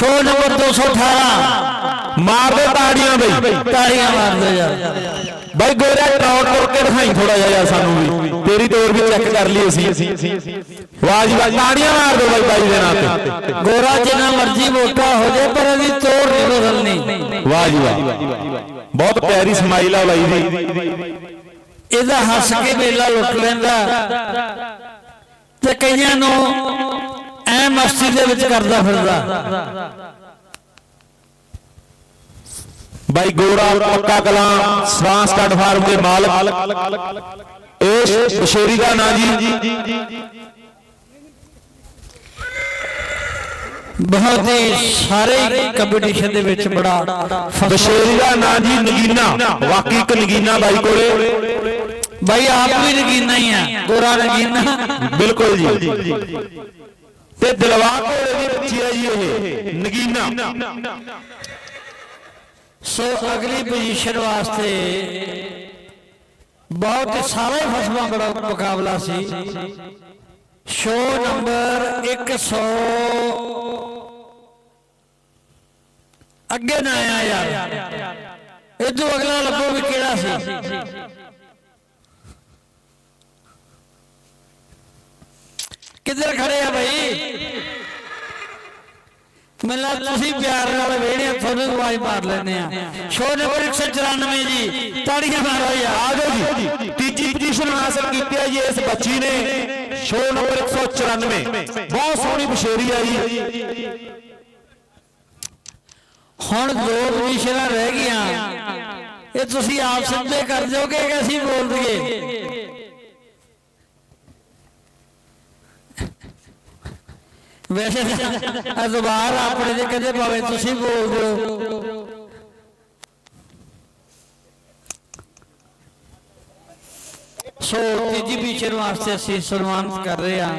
Show number 218 ਮਾਰ ਦੇ ਤਾੜੀਆਂ ਬਈ। ਤਾੜੀਆਂ ਮਾਰਦੇ ਯਾਰ ਬਾਈ ਗੋਰਾ ਟੌਰ ਤੁਰ ਕੇ ਦਿਖਾਈ ਥੋੜਾ ਜਿਹਾ ਯਾਰ ਸਾਨੂੰ ਵੀ। ਤੇਰੀ ਦੌੜ ਵੀ ਚੈੱਕ ਕਰ ਲਈ ਅਸੀਂ। ਵਾਹ ਜੀ ਵਾਹ ਤਾੜੀਆਂ ਮਾਰ ਦਿਓ ਬਾਈ ਬਾਈ ਦੇ ਨਾਂ ਤੇ। ਗੋਰਾ ਜਿੰਨਾ ਮਰਜ਼ੀ ਮੋਟਾ ਹੋ ਜਾਏ ਪਰ ਇਹਦੀ ਤੋੜ ਨਹੀਂ ਬਦਲਣੀ। ਵਾਹ ਜੀ ਵਾਹ। ਬਹੁਤ ਪਿਆਰੀ ਸਮਾਈਲ ਆ ਬਾਈ ਦੀ। ਇਹਦਾ ਹੱਸ ਕੇ ਮੇਲਾ ਲੁੱਟ ਲੈਂਦਾ। ਤੇ ਕਈਆਂ ਨੂੰ ਮਸਤੀ ਦੇ ਵਿੱਚ ਕਰਦਾ ਫਿਰਦਾ। ਬਾਈ ਗੋਰਾ ਪੱਕਾ ਕਲਾਂ ਸਵਾਂਸ ਕੱਟ ਫਾਰਮ ਦੇ ਮਾਲਕ। ਇਸ ਬਸ਼ੇਰੀ ਦਾ ਨਾਂ ਜੀ। ਬਹੁਤ ਹੀ ਸਾਰੇ ਕੰਪੀਟੀਸ਼ਨ ਦੇ ਵਿੱਚ ਬੜਾ ਬਸ਼ੇਰੀ ਦਾ ਨਾਂ ਜੀ ਨਗੀਨਾ। ਵਾਕਈ ਇੱਕ ਨਗੀਨਾ ਬਾਈ ਕੋਲੇ। ਭਾਈ ਆਪ ਵੀ ਨਗੀਨਾ ਹੀ ਆ। ਗੋਰਾ ਨਗੀਨਾ। ਬਿਲਕੁਲ ਜੀ। ਤੇ ਦਿਲਵਾ ਘੋੜੇ ਦੀ ਬੱਚੀ ਹੈ ਜੀ ਇਹ, ਨਗੀਨਾ। ਸੋ ਅਗਲੀ ਪੋਜੀਸ਼ਨ ਵਾਸਤੇ ਬਹੁਤ ਹੀ ਸਾਰੇ ਬੜਾ ਮੁਕਾਬਲਾ ਸੀ। ਸ਼ੋ ਨੰਬਰ 100 ਅੱਗੇ ਨਾ ਆਇਆ ਯਾਰ। ਇਹ ਤੋਂ ਅਗਲਾ ਲੱਭੋ ਵੀ ਕਿਹੜਾ ਸੀ। ਕਿੱਧਰ ਖੜੇ ਆ ਭਾਈ ਮੈਨੂੰ ਤੁਸੀਂ ਪਿਆਰ ਨਾਲ ਵੇੜਿਆ ਤੁਹਾਨੂੰ ਆਵਾਜ਼ ਮਾਰ ਲੈਨੇ ਆ। ਸ਼ੋ ਨੰਬਰ 194 ਜੀ ਤਾੜੀਆਂ ਮਾਰੋ ਯਾਰ ਆ ਜਾਓ ਜੀ। ਤੀਜੀ ਪੋਜੀਸ਼ਨ ਹਾਸਲ ਕੀਤੀ ਹੈ ਜੀ ਇਸ ਬੱਚੀ ਨੇ। ਸ਼ੋ ਨੰਬਰ 194 ਬਹੁਤ ਸੋਹਣੀ ਬਸ਼ੇਰੀ ਆ ਜੀ। ਹੁਣ ਦੋ ਪੋਜੀਸ਼ਨਾਂ ਰਹਿ ਗਈਆਂ। ਇਹ ਤੁਸੀਂ ਆਪ ਸਿੱਧੇ ਕਰ ਦਿਓਗੇ ਕਿ ਅਸੀਂ ਬੋਲ ਦਈਏ? ਵੈਸੇ ਅਜ਼ਬਾਰ ਆਪਣੇ ਦੇ ਕਦੇ ਭਾਵੇਂ ਤੁਸੀਂ ਬੋਲ ਦਿਓ। ਸੋ ਤੀਜੀ ਪੀਚਰ ਵਾਸਤੇ ਅਸੀਂ ਸਨਮਾਨਿਤ ਕਰ ਰਹੇ ਹਾਂ।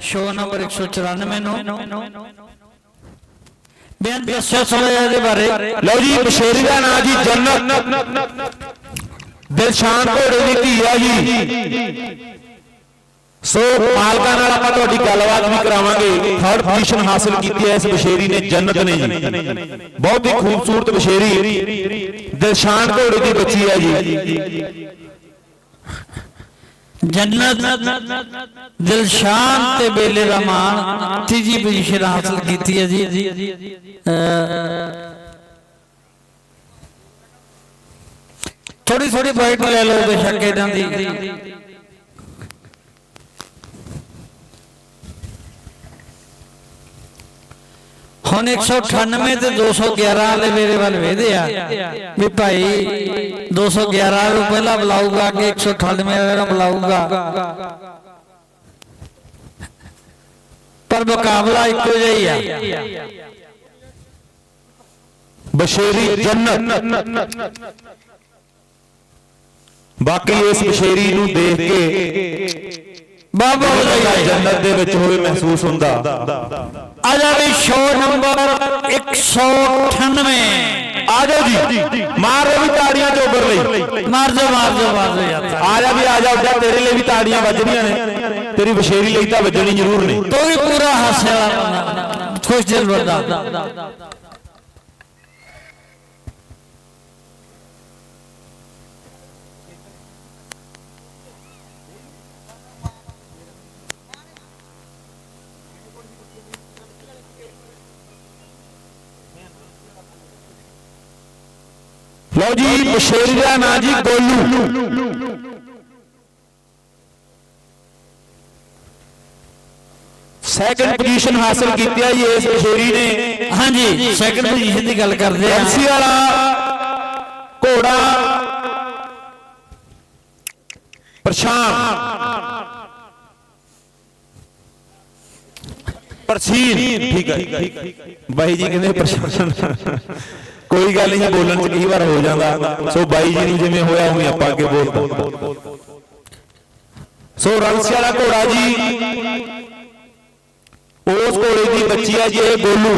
ਸ਼ੋ ਨੰਬਰ 194 ਨੂੰ। ਬਿਆਨ ਦੱਸੋ ਥੋੜਾ ਜਿਹਾ ਬਾਰੇ। ਲਓ ਜੀ, ਬਸ਼ੇਰੀ ਦਾ ਨਾਂ ਜੀ ਜੰਨਤ। ਦਿਲਸ਼ਾਨ ਘੋੜੇ ਦੀ ਧੀ ਆ ਜੀ। ਸੋ ਮਾਲਕਾਂ ਨਾਲ ਆਪਾਂ ਤੁਹਾਡੀ ਗੱਲਬਾਤ ਵੀ ਕਰਾਵਾਂਗੇ। ਥਰਡ ਪੋਜੀਸ਼ਨ ਹਾਸਲ ਕੀਤੀ ਹੈ ਇਸ ਬਸ਼ੇਰੀ ਨੇ, ਜੰਨਤ ਨੇ ਜੀ। ਬਹੁਤ ਹੀ ਖੂਬਸੂਰਤ ਬਸ਼ੇਰੀ। ਦਿਲਸ਼ਾਨ ਘੋੜੇ ਦੀ ਬੱਚੀ ਹੈ ਜੀ। ਜੰਨਤ ਦਿਲਸ਼ਾਨ ਤੇ ਬੇਲੇ ਦਾ ਮਾਣ ਤੀਜੀ ਪੋਜੀਸ਼ਨ ਹਾਸਲ ਕੀਤੀ ਹੈ ਜੀ। ਥੋੜੀ ਥੋੜੀ ਬਾਈਟ ਲੈ ਲਓ ਬੇਸ਼ੱਕ ਇਹਨਾਂ ਦੀ। ਹੁਣ 198 ਤੇ 211 ਵਾਲੇ ਮੇਰੇ ਵੱਲ ਵੇਦੇ ਆ ਵੀ ਭਾਈ 211 ਨੂੰ ਪਹਿਲਾਂ ਬੁਲਾਊਗਾ ਕਿ 198 ਵਾਲੇ ਨੂੰ ਬੁਲਾਊਗਾ। ਪਰ ਮੁਕਾਬਲਾ ਇੱਕੋ ਜਿਹਾ ਹੀ ਆ। ਬਸ਼ੇਰੀ ਜੰਨਤ। ਬਾਕੀ ਇਸ ਬਸ਼ੇਰੀ ਨੂੰ ਦੇਖ ਕੇ ਬਾਬਾ ਬੰਦਾ ਜੰਨਤ ਦੇ ਵਿੱਚ ਹੋਵੇ ਮਹਿਸੂਸ ਹੁੰਦਾ। ਆ ਜਾ ਵੀ ਸ਼ੋ ਨੰਬਰ 198 ਆ ਜਾਓ ਜੀ। ਮਾਰ ਵੀ ਤਾੜੀਆਂ ਚੋਬਰ ਲਈ। ਮਾਰ ਦੋ ਮਾਰ ਦੋ ਮਾਰ ਯਾਰ। ਆ ਜਾ ਵੀ ਆ ਜਾ ਉੱਜਾ ਤੇਰੇ ਲਈ ਵੀ ਤਾੜੀਆਂ ਵੱਜਣੀਆਂ ਨੇ। ਤੇਰੀ ਬਸ਼ੇਰੀ ਲਈ ਤਾਂ ਵੱਜਣੀ ਜ਼ਰੂਰ ਨੇ। ਤੂੰ ਵੀ ਪੂਰਾ ਹਾਸੇ ਵਾਲਾ ਬੰਦਾ। ਖੁਸ਼ ਦਿਲ ਬੰਦਾ ਲਓ ਜੀ ਬਸ਼ੇਰੀ ਦਾ ਨਾਂ ਜੀ ਗੋਲੂ। ਸੈਕੰਡ ਪੋਜੀਸ਼ਨ ਹਾਸਲ ਕੀਤੀ ਹੈ ਜੀ ਇਸ ਬਸ਼ੇਰੀ ਨੇ। ਹਾਂਜੀ ਸੈਕੰਡ ਪੋਜੀਸ਼ਨ ਦੀ ਗੱਲ ਕਰਦੇ ਆ ਐਮਸੀ ਵਾਲਾ ਘੋੜਾ। ਪ੍ਰਸ਼ਾਂਤ ਪ੍ਰਸੀਨ। ਠੀਕ ਹੈ ਬਾਈ ਜੀ ਕਹਿੰਦੇ ਪ੍ਰਸ਼ਾਂਤ ਕੋਈ ਗੱਲ ਨਹੀਂ ਬੋਲਣ ਚ ਕਈ ਵਾਰ ਹੋ ਜਾਂਦਾ। ਸੋ ਬਾਈ ਜੀ ਨੂੰ ਜਿਵੇਂ ਹੋਇਆ ਉਵੇਂ ਆਪਾਂ ਅੱਗੇ ਬੋਲਦੇ। ਸੋ ਰੰਸੀ ਵਾਲਾ ਘੋੜਾ ਜੀ, ਉਸ ਘੋੜੇ ਦੀ ਬੱਚੀ ਹੈ ਜੀ ਗੋਲੂ।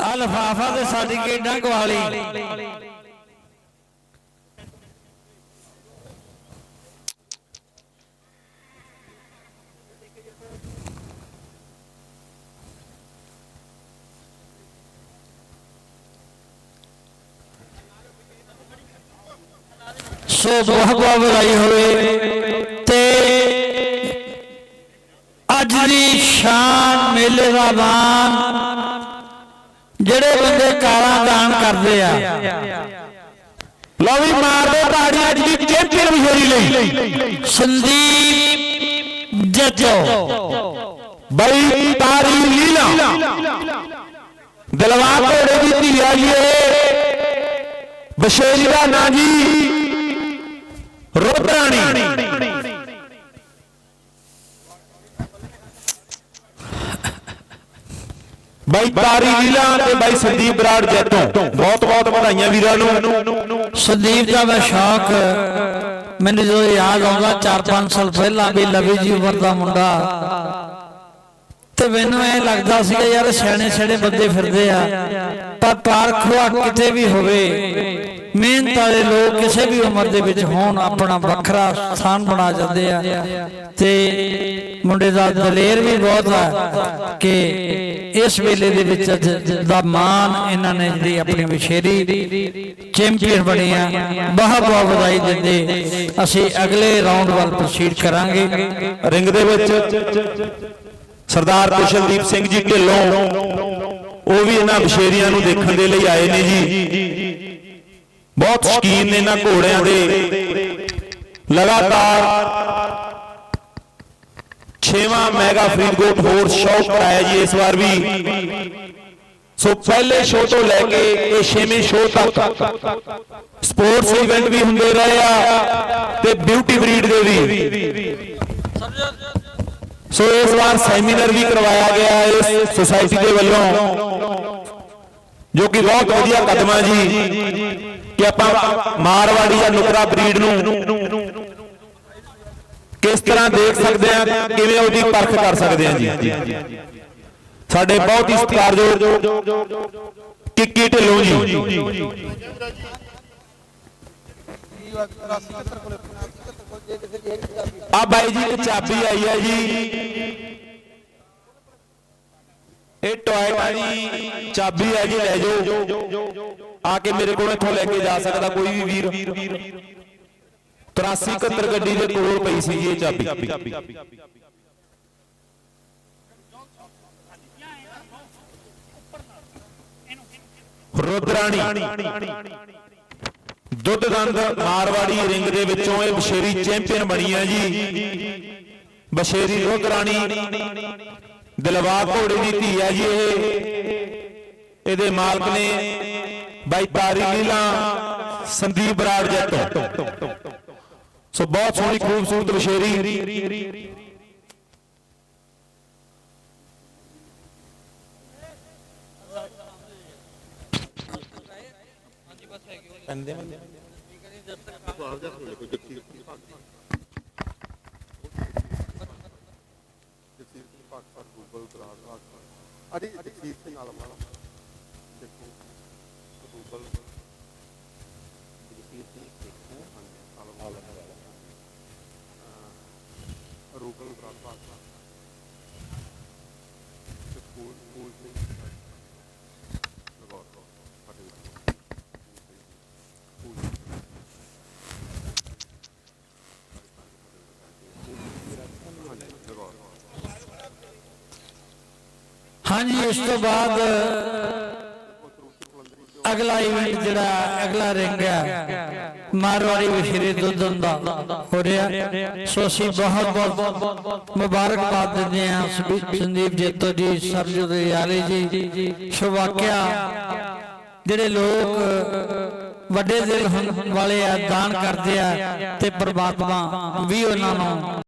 ਆ ਲਫਾਫਾ ਤੇ ਸਾਡੀ ਕਿੱਡਾ ਗਵਾਲੀ ਸੋ ਬਹੁਤ ਬਹੁਤ ਵਧਾਈ ਹੋਵੇ ਤੇ ਅੱਜ ਦੀ ਸ਼ਾਨ ਮੇਲੇ ਦਾ ਮਾਨ ਜਿਹੜੇ ਬੰਦੇ ਕਾਲਾ ਦਾਨ ਕਰਦੇ ਆ। ਲਓ ਵੀ ਮਾਰਦੇ ਤਾੜੀਆਂ ਅੱਜ ਦੀ ਚੈਂਪੀਅਨ ਵਿਸ਼ੇਰੀ ਲਈ ਸੰਦੀਪ ਜੱਜੋ। ਬਈ ਤਾਰੀ ਲੀਲਾ। ਦਲਵਾ ਘੋੜੇ ਦੀ ਧੀ ਆਈਏ ਬਸ਼ੇਰੀ ਦਾ ਨਾਂ ਜੀ ਰੋਦਰਾਣੀ ਬਾਈ ਤਾਰੀ ਲੀਲਾ ਤੇ ਬਾਈ ਸੰਦੀਪ ਬਰਾੜ ਜੈਤੋਂ। ਬਹੁਤ ਬਹੁਤ ਵਧਾਈਆਂ ਵੀਰਾਂ ਨੂੰ। ਸੰਦੀਪ ਦਾ ਮੈਂ ਸ਼ੌਕ, ਮੈਨੂੰ ਜਦੋਂ ਯਾਦ ਆਉਂਦਾ 4-5 ਸਾਲ ਪਹਿਲਾਂ ਵੀ ਲਵੀ ਜੀ ਉਮਰ ਦਾ ਮੁੰਡਾ ਮੈਨੂੰ ਐ ਲੱਗਦਾ ਸੀ ਯਾਰ ਸਿਆਣੇ ਸਿਆਣੇ ਬੰਦੇ ਫਿਰਦੇ ਆ। ਪਰ ਪਾਰਖਵਾ ਕਿਤੇ ਵੀ ਹੋਵੇ, ਮਿਹਨਤ ਵਾਲੇ ਲੋਕ ਕਿਸੇ ਵੀ ਉਮਰ ਦੇ ਵਿੱਚ ਹੋਣ, ਆਪਣਾ ਵੱਖਰਾ ਸਥਾਨ ਬਣਾ ਜਾਂਦੇ ਆ। ਤੇ ਮੁੰਡੇ ਦਾ ਦਲੇਰ ਵੀ ਬਹੁਤ ਆ ਕਿ ਇਸ ਵੇਲੇ ਦੇ ਵਿੱਚ ਦਾ ਮਾਨ ਇਹਨਾਂ ਨੇ ਜਿਹੜੀ ਆਪਣੀ ਵਿਸ਼ੇਰੀ ਚੈਂਪੀਅਨ ਬਣੇ ਆ ਬਹੁਤ ਬਹੁਤ ਵਧਾਈ ਦਿੰਦੇ। ਅਸੀਂ ਅਗਲੇ ਰਾਉਂਡ ਵੱਲ ਪ੍ਰੋਸੀਡ ਕਰਾਂਗੇ। ਰਿੰਗ ਦੇ ਵਿੱਚ। ਸਰਦਾਰ ਕੁਸ਼ਲਦੀਪ ਸਿੰਘ ਜੀ ਢਿੱਲੋਂ। ਉਹ ਵੀ ਇਹਨਾਂ ਬਸ਼ੇਰੀਆਂ ਨੂੰ ਦੇਖਣ ਦੇ ਲਈ ਆਏ ਨੇ ਜੀ। ਬਹੁਤ ਸ਼ਕੀਨ ਨੇ ਇਹਨਾਂ ਘੋੜਿਆਂ ਦੇ। ਲਗਾਤਾਰ 6ਵਾਂ ਮੈਗਾ ਫਰੀਦਕੋਟ ਹੋਰ ਸ਼ੌਕ ਕਰਾਇਆ ਜੀ ਇਸ ਵਾਰ ਵੀ। ਸੋ ਪਹਿਲੇ ਸ਼ੋਅ ਤੋਂ ਲੈ ਕੇ ਇਹ 6ਵੇਂ ਸ਼ੋਅ ਤੱਕ ਸਪੋਰਟਸ ਇਵੈਂਟ ਵੀ ਹੁੰਦੇ ਰਹੇ ਆ ਤੇ ਬਿਊਟੀ ਬਰੀਡ ਦੇ ਵੀ। ਸੋ ਇਸ ਵਾਰ ਸੈਮੀਨਾਰ ਵੀ ਕਰਵਾਇਆ ਗਿਆ ਇਸ ਸੁਸਾਇਟੀ ਦੇ ਵੱਲੋਂ, ਜੋ ਕਿ ਬਹੁਤ ਵਧੀਆ ਕਦਮ ਹੈ ਜੀ, ਕਿ ਆਪਾਂ ਮਾਰਵਾੜੀ ਜਾਂ ਨੁਕਰਾ ਬਰੀਡ ਨੂੰ ਕਿਸ ਤਰ੍ਹਾਂ ਦੇਖ ਸਕਦੇ ਆ ਕਿਵੇਂ ਉਹਦੀ ਪਰਖ ਕਰ ਸਕਦੇ ਆ ਜੀ। ਸਾਡੇ ਬਹੁਤ ਹੀ ਸਤਿਕਾਰਯੋਗ, ਕਿੱਕੀ ਢਿੱਲੋਂ ਜੀ। ਆ ਬਾਈ ਜੀ, ਇੱਕ ਚਾਬੀ ਆਈ ਹੈ ਜੀ। ਇਹ ਟੋਇਟਾ ਦੀ ਚਾਬੀ ਹੈ ਜੀ, ਲੈ ਜਾਓ। ਆ ਕੇ ਮੇਰੇ ਕੋਲ ਇੱਥੋਂ ਲੈ ਕੇ ਜਾ ਸਕਦਾ ਕੋਈ ਵੀ ਵੀਰ। 83 71 ਗੱਡੀ ਦੇ ਕੋਲ ਪਈ ਸੀ ਇਹ ਚਾਬੀ। ਰੁਦਰਾਣੀ। ਦੁੱਧ ਮਾਰਵਾੜੀ ਰਿੰਗ ਦੇ ਵਿੱਚੋਂ ਇਹ ਬਸ਼ੇਰੀ ਚੈਂਪੀਅਨ ਬਣੀ ਹੈ ਜੀ। ਬਸ਼ੇਰੀ ਰੁਦਰਾਣੀ ਦਿਲਵਾ ਘੋੜੇ ਦੀ ਧੀ ਹੈ ਜੀ ਇਹ। ਇਹਦੇ ਮਾਲਕ ਨੇ ਬਾਈ ਤਾਰੀ ਲੀਲਾ ਸੰਦੀਪ ਬਰਾੜ ਜੱਟ। ਸੋ ਬਹੁਤ ਸੋਹਣੀ, ਖੂਬਸੂਰਤ ਬਸ਼ੇਰੀ। ਅੜੀ ਜਗਸੀਰ ਸਿੰਘ ਨਾਲ ਵਾਲਾ। ਦੇਖੋ, ਗੂਗਲ ਜਗਸੀਰ ਸਿੰਘ ਦੇਖੋ ਹਾਂਜੀ ਨਾਲ ਵਾਲਾ ਰੂਗਲ ਬ੍ਰਾਡਕਾਸਟ ਤੇ ਸਕੂਲ ਸਕੂਲ ਦੇ ਹਾਂਜੀ, ਇਸ ਤੋਂ ਬਾਅਦ ਅਗਲਾ ਇਵੈਂਟ ਜਿਹੜਾ, ਅਗਲਾ ਰਿੰਗ ਹੈ, ਮਾਰਵਾੜੀ ਵਿਸ਼ੇਰੇ ਦੁੱਧਨ ਦਾ ਹੋ ਰਿਹਾ। ਸੋ ਅਸੀਂ ਬਹੁਤ ਬਹੁਤ ਮੁਬਾਰਕਬਾਦ ਦਿੰਦੇ ਹਾਂ ਸੰਦੀਪ ਜੇਤੋ ਜੀ ਸਰਜੋਤ ਯਾਰੇ ਜੀ ਸੋ ਜਿਹੜੇ ਲੋਕ ਵੱਡੇ ਦਿਲ ਵਾਲੇ ਆ, ਦਾਨ ਕਰਦੇ ਆ ਤੇ ਪਰਮਾਤਮਾ ਵੀ ਉਹਨਾਂ ਨੂੰ